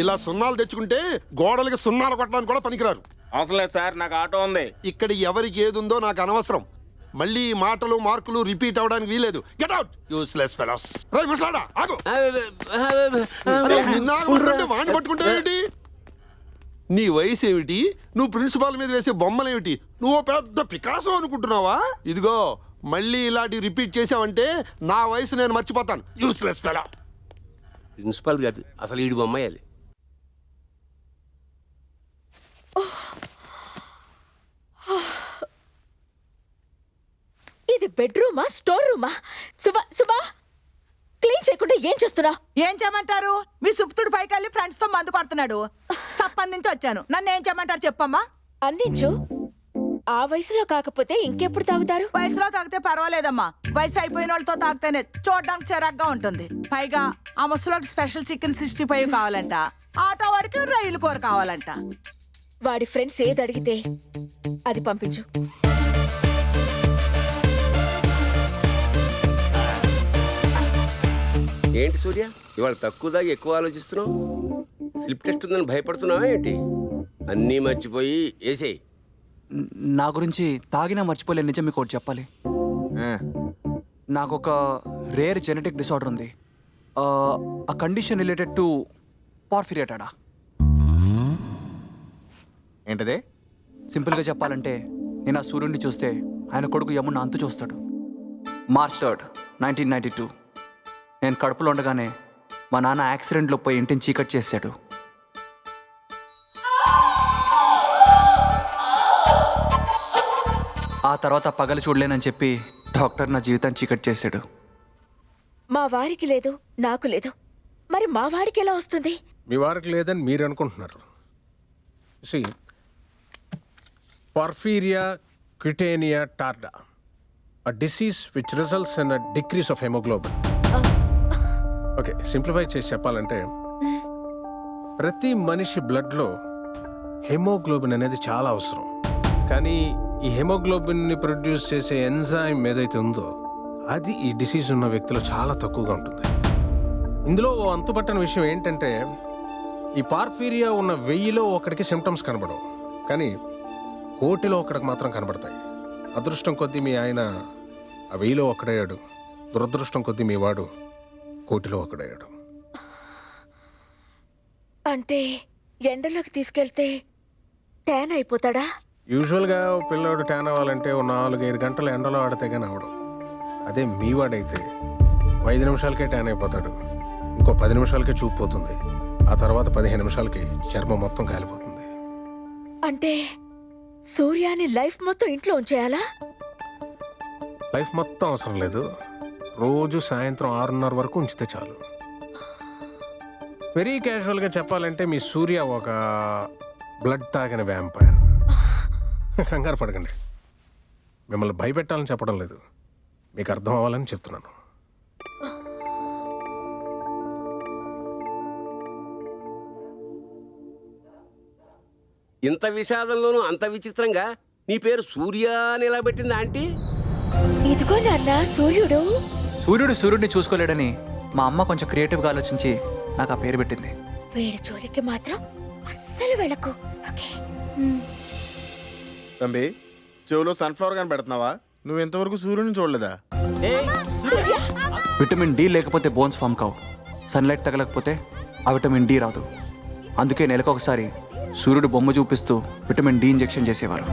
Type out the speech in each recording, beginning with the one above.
ఇలా సున్నాలు తెచ్చుకుంటే గోడలకి సున్నాలు కొట్టడానికి కూడా పనికిరారు. అవసరం లేదు సార్ నాకు ఆటో ఉంది. ఇక్కడ ఎవరికి ఏదుందో నాకు అనవసరం. మళ్ళీ ఈ మాటలు మార్కులు రిపీట్ అవడానికి వీలేదు గెట్ అవుట్ యూస్లెస్ ఫెలోస్ రై ముసలాడా ఆగు. అరే, నిన్ను వాణ్ణి పట్టుకుంటావేంటి నీ వయసు ఏమిటి? నువ్వు ప్రిన్సిపాల్ మీద వేసే బొమ్మలు ఏమిటి? నువ్వు ఓ పెద్ద పికాసో అనుకుంటున్నావా? ఇదిగో మళ్ళీ ఇలాంటి రిపీట్ చేసావంటే నా వయసు నేను మర్చిపోతాను. యూస్లెస్ ఫెలో ప్రిన్సిపల్ కాదు అసలు ఈడు బొమ్మాయి అది ఇది బెడ్రూమా స్టోర్ రూమా? సుబా సుబా క్లీన్ చేయకుండా ఏం చేస్తున్నా? ఏం చేయమంటారు? మీ సుప్తుడు పైకి వెళ్ళి ఫ్రెండ్స్తో మందు కొడుతున్నాడు. స్టప్ నుంచి వచ్చాను. నన్ను ఏం చేయమంటారు చెప్పమ్మా? అందించు. ఆ వయసులో కాకపోతే ఇంకెప్పుడు తాగుతారు? వయసులో తాగితే పర్వాలేదమ్మా. వయసు అయిపోయిన వాళ్ళతో తాగితేనే చూడడానికి చిరాగ్గా ఉంటుంది. పైగా ఆ ముసలోకి స్పెషల్ చికెన్ సిక్స్టీ ఫైవ్ కావాలంట. ఆటో వాడికి రైలు కూర కావాలంట. వాడి ఫ్రెండ్స్ ఏది అడిగితే అది పంపించు. ఏంటి సూర్య? ఇవాళ తక్కువ దాకా ఎక్కువ ఆలోచిస్తున్నావు? స్లిప్ టెస్ట్ ఉందని భయపడుతున్నావా ఏంటి? అన్నీ మర్చిపోయి వేసేయి న- గురించి తాగినా మర్చిపోలేని నిజం మీకు ఒకటి చెప్పాలి. నాకు ఒక రేర్ జెనెటిక్ డిసార్డర్ ఉంది. ఆ, ఆ కండిషన్ రిలేటెడ్ టు పార్ఫిరియేటాడా ఏంటది? సింపుల్గా చెప్పాలంటే నేను ఆ సూర్యుడిని చూస్తే ఆయన కొడుకు యమున్న అంతు చూస్తాడు. March third nineteen ninety two నేను కడుపులో ఉండగానే మా నాన్న యాక్సిడెంట్లో పోయి ఇంటిని చీకట్ చేశాడు. ఆ తర్వాత పగలు చూడలేనని చెప్పి డాక్టర్ నా జీవితాన్ని చీకట్ చేశాడు. మా వారికి లేదు నాకు లేదు. మరి మా వాడికి ఎలా వస్తుంది? మీ వారికి లేదని మీరు అనుకుంటున్నారు. C porphyria cutanea tarda a disease which results in a decrease of haemoglobin okay simplify చేసి చెప్పాలంటే ప్రతి మనిషి బ్లడ్లో హెమోగ్లోబిన్ అనేది చాలా అవసరం. కానీ ఈ హెమోగ్లోబిన్ని ప్రొడ్యూస్ చేసే ఎంజైమ్ ఏదైతే ఉందో అది ఈ డిసీజ్ ఉన్న వ్యక్తిలో చాలా తక్కువగా ఉంటుంది. ఇందులో ఓ అంతుపట్టని విషయం ఏంటంటే ఈ పార్ఫీరియా ఉన్న వెయ్యిలో ఒకడికి సిమ్టమ్స్ కనబడవు. కానీ కోటిలో ఒకడికి మాత్రం కనబడతాయి. అదృష్టం కొద్దీ మీ ఆయన ఆ వెయ్యిలో ఒకడయ్యాడు. దురదృష్టం కొద్దీ మీ వాడు కోటిలో ఒకడయ్యాడు అంటే ఎండలోకి తీసుకెళ్తే ట్యాన్ అయిపోతాడా? యూజువల్గా ఓ పిల్లోడు ట్యాన్ అవ్వాలంటే ఓ నాలుగైదు గంటలు ఎండలో ఆడితే కానీ అవడం అదే మీ వాడైతే ఐదు నిమిషాలకే ట్యాన్ అయిపోతాడు. ఇంకో పది నిమిషాలకే చూపు పోతుంది. ఆ తర్వాత పదిహేను నిమిషాలకి చర్మం మొత్తం కాలిపోతుంది. అంటే సూర్యాని లైఫ్ మొత్తం ఇంట్లో ఉంచేయాలా? లైఫ్ మొత్తం అవసరం లేదు. రోజు సాయంత్రం ఆరున్నర వరకు ఉంచితే చాలు. వెరీ క్యాజువల్గా చెప్పాలంటే మీ సూర్య ఒక బ్లడ్ తాగిన వ్యాంపైర్ కంగారు పడకండి. మిమ్మల్ని భయపెట్టాలని చెప్పడం లేదు. మీకు అర్థం అవ్వాలని చెప్తున్నాను. ఇంత విషాదంలోనూ అంత విచిత్రంగా నీ పేరు సూర్య అని ఎలా పెట్టింది ఆంటీ? ఇదిగో నాన్న సూర్యుడు. సూర్యుడు సూర్యుడిని చూసుకోలేడని మా అమ్మ కొంచెం క్రియేటివ్గా ఆలోచించి నాకు ఆ పేరు పెట్టింది. వీడి జోలికి మాత్రం అస్సలు వెళ్ళకు. ఓకే. తంబి చెవులో సన్ఫ్లవర్ కానీ పెడుతున్నావా? నువ్వు ఇంతవరకు సూర్యుని చూడలేదా? విటమిన్ డి లేకపోతే బోన్స్ ఫామ్ కావు. సన్లైట్ తగలకపోతే ఆ విటమిన్ డి రాదు. అందుకే నెలకు ఒకసారి సూర్యుడు బొమ్మ చూపిస్తూ విటమిన్ డి ఇంజెక్షన్ చేసేవారు.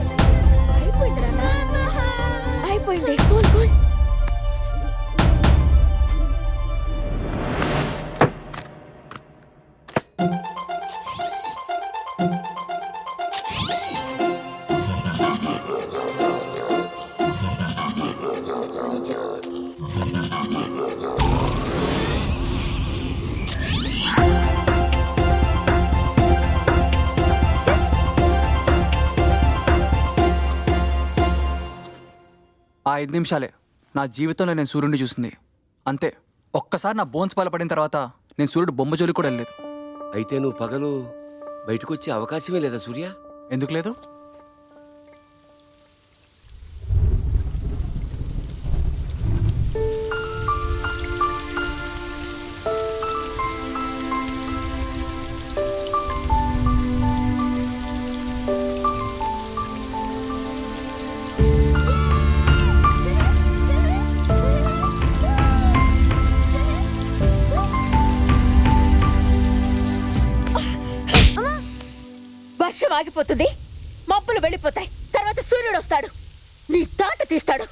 ఐదు నిమిషాలే. నా జీవితంలో నేను సూర్యుడిని చూసింది. అంతే. ఒక్కసారి నా బోన్స్ బలపడిన తర్వాత నేను సూర్యుడు బొమ్మ జోలికి కూడా వెళ్ళలేదు. అయితే నువ్వు పగలు బయటకు వచ్చే అవకాశమే లేదా సూర్య? ఎందుకు లేదు? ఆగిపోతుంది. మబ్బులు వెళ్ళిపోతాయి. తర్వాత సూర్యుడు వస్తాడు. నీ తాట తీస్తాడు.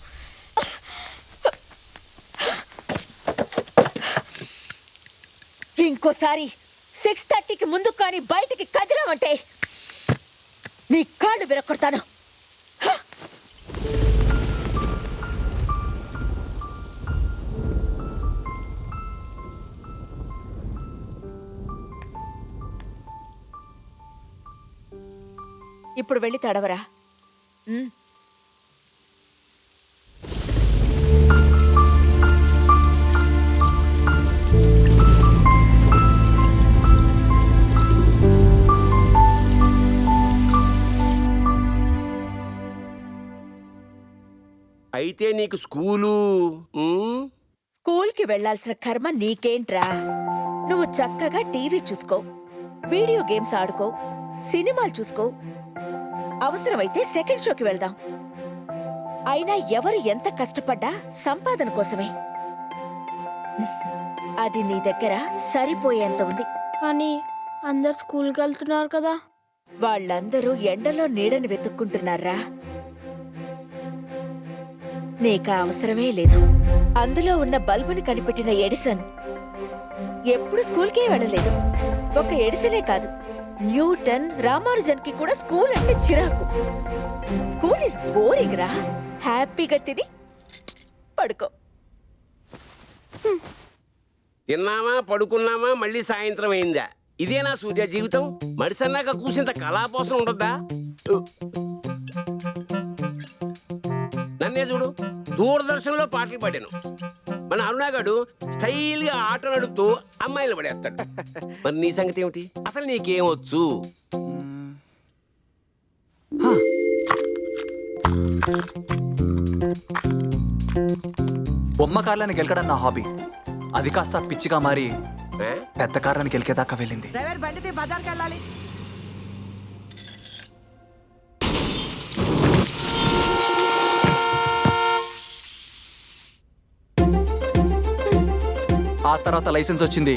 ఇంకోసారి సిక్స్ థర్టీకి ముందు కానీ బయటికి కదిలామంటే నీ కాళ్ళు విరక్కొడతాను ఇప్పుడు వెళ్ళి తడవరా. అయితే నీకు స్కూలు స్కూల్కి వెళ్ళాల్సిన కర్మ నీకేంట్రా? నువ్వు చక్కగా టీవీ చూసుకో వీడియో గేమ్స్ ఆడుకో సినిమాలు చూసుకో అవసరమైతే సెకండ్ షోకి వెళ్దాం. అయినా ఎవరు ఎంత కష్టపడ్డా సంపాదన కోసమే. అది నీ దగ్గర సరిపోయేంత ఉంది. కానీ అందరు స్కూల్కి వెళ్తున్నారు కదా. వాళ్ళందరూ ఎండలో నీడని వెతుక్కుంటున్నారా? నీకా అవసరమే లేదు. అందులో ఉన్న బల్బుని కనిపెట్టిన ఎడిసన్. ఎప్పుడు స్కూల్కే వెళ్ళలేదు. ఒక ఎడిసనే కాదు. న్యూటన్ రామానుజన్కి కూడా స్కూల్ అంటే చిరాకు. స్కూల్ ఇస్ బోరింగ్ రా. హ్యాపీగా తిని పడుకో. తిన్నామా పడుకున్నామా మళ్ళీ సాయంత్రం అయిందా? ఇదేనా సూర్య జీవితం? మడిసన్నాక కూసింత కళాపోసం ఉండద్దా నన్నే చూడు దూరదర్శన్లో పాటలు పాడాను. మన అరుణాగాడు స్టైల్గా ఆటో నడుపుతూ అమ్మాయిలు పడేస్తాడు. మరి నీ సంగతి ఏమిటి? అసలు నీకేమొచ్చు బొమ్మ కార్లని గెలకడం నా హాబీ. అది కాస్త పిచ్చిగా మారి? పెద్ద కార్లని గెలికేదాకా వెళ్ళింది. డ్రైవర్ బండిది బజార్కి వెళ్ళాలి ఆ తర్వాత లైసెన్స్ వచ్చింది.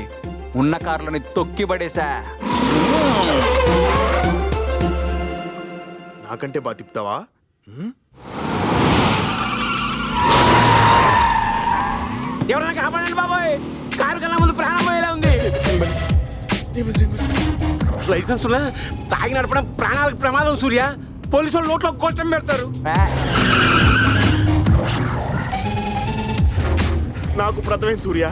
ఉన్న కార్లని తొక్కి పడేసా నాకంటే బాగా తిప్పుతావా? ఎవరైనా కాపాడండి బాబాయ్. కారు కన్నా ముందు ప్రాణం పోయేలా ఉంది. లైసెన్స్ ఉన్నా తాగి నడపడం ప్రాణాలకు ప్రమాదం సూర్య. పోలీసు వాళ్ళు నోట్లో కోటం పెడతారు. నాకు ప్రథమైన సూర్య.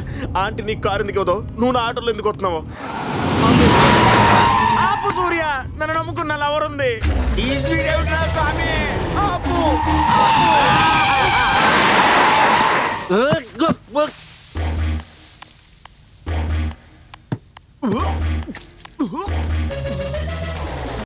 ఆంటీ నీకు కారు ఎందుకు అవుతావు నువ్వు నా ఆటోలో ఎందుకు వస్తున్నావు? ఆపు సూర్య. నన్ను నమ్ముకున్న లవర్ ఉంది. ఈ ఆపు.